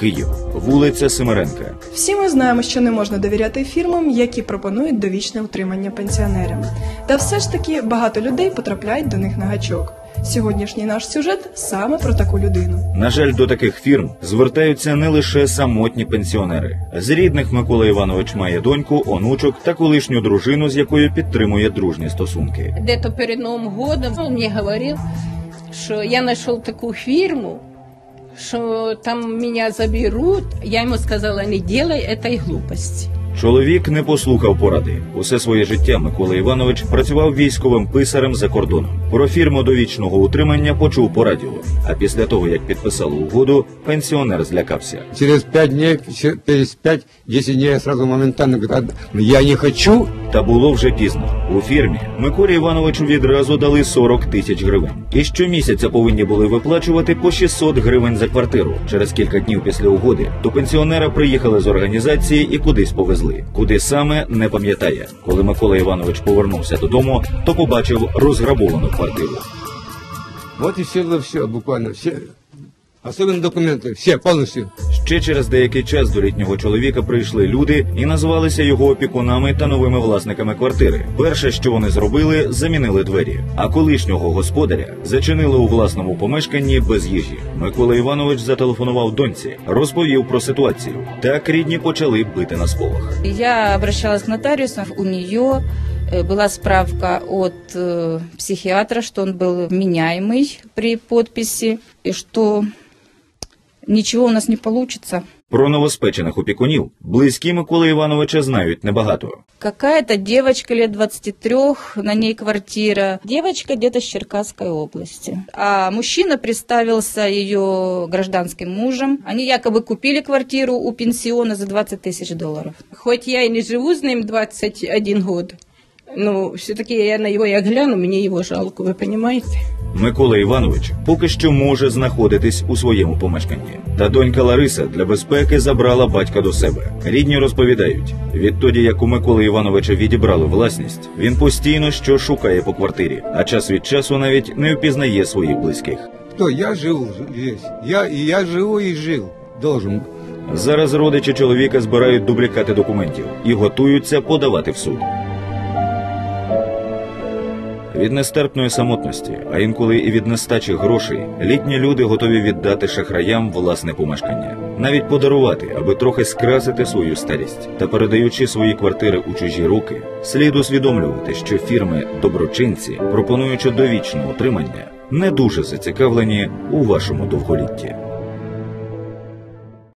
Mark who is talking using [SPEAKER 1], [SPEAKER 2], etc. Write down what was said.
[SPEAKER 1] Київ, вулиця Семеренка.
[SPEAKER 2] Всі ми знаємо, що не можна довіряти фірмам, які пропонують довічне утримання пенсіонерам. Та все ж таки багато людей потрапляють до них на гачок. Сьогоднішній наш сюжет саме про таку людину.
[SPEAKER 1] На жаль, до таких фірм звертаються не лише самотні пенсіонери. З рідних Микола Іванович має доньку, онучок та колишню дружину, з якою підтримує дружні стосунки.
[SPEAKER 3] Где-то перед Новым годом он мне говорил, что я нашел такую фирму, что там меня заберут. Я ему сказала, не делай этой глупости.
[SPEAKER 1] Чоловік не послухав поради. Усе своє життя Микола Іванович працював військовим писарем за кордоном. Про фірму довічного утримання почув по радіо. А після того, як підписали угоду, пенсіонер злякався.
[SPEAKER 4] Через пять дней, через пять-десять дней я сразу моментально говорю, «А, я не хочу.
[SPEAKER 1] Та було вже пізно. У фірмі Миколі Івановичу відразу дали 40 тисяч гривень. І щомісяця повинні були виплачувати по 600 гривень за квартиру. Через кілька днів після угоди до пенсіонера приїхали з організації і кудись повезли. Куди саме не пам'ятає. Коли Микола Іванович повернувся додому, то побачив розграбовану квартиру.
[SPEAKER 4] Вот и все, все, буквально все. Особенно документы, все, полностью.
[SPEAKER 1] Ще через деякий час до літнього чоловіка прийшли люди і назвалися його опікунами та новими власниками квартири. Перше, що вони зробили, замінили двері. А колишнього господаря зачинили у власному помешканні без їжі. Микола Іванович зателефонував доньці, розповів про ситуацію. Так рідні почали бити на сполох.
[SPEAKER 5] Я обращалась к нотариусу, у нее э, была справка от э, психиатра, что он был вменяемый при подписи, и что ничего у нас не получится.
[SPEAKER 1] Про новоспечених опікунів близькі Миколи Івановича знають небагато.
[SPEAKER 5] Какая-то девочка лет 23, на ней квартира. Девочка где-то с Черкасской области. А мужчина представился ее гражданским мужем. Они якобы купили квартиру у пенсиона за 20 тысяч долларов.
[SPEAKER 3] Хоть я и не живу с ним 21 год, но все-таки я на его я гляну, мне его жалко, вы понимаете?
[SPEAKER 1] Микола Іванович поки що може знаходитись у своєму помешканні. Та донька Лариса для безпеки забрала батька до себе. Рідні розповідають, відтоді як у Миколи Івановича відібрали власність, він постійно що шукає по квартирі, а час від часу навіть не впізнає своїх близьких.
[SPEAKER 4] Кто? Я живу здесь. Я, и я живу и жил. Должен.
[SPEAKER 1] Зараз родичі чоловіка збирають дублікати документів і готуються подавати в суд. Від нестерпної самотності, а інколи і від нестачі грошей, літні люди готові віддати шахраям власне помешкання, навіть подарувати, аби трохи скрасити свою старість. Та передаючи свої квартири у чужі руки, слід усвідомлювати, що фірми доброчинці, пропонуючи довічне утримання, не дуже зацікавлені у вашому довголітті.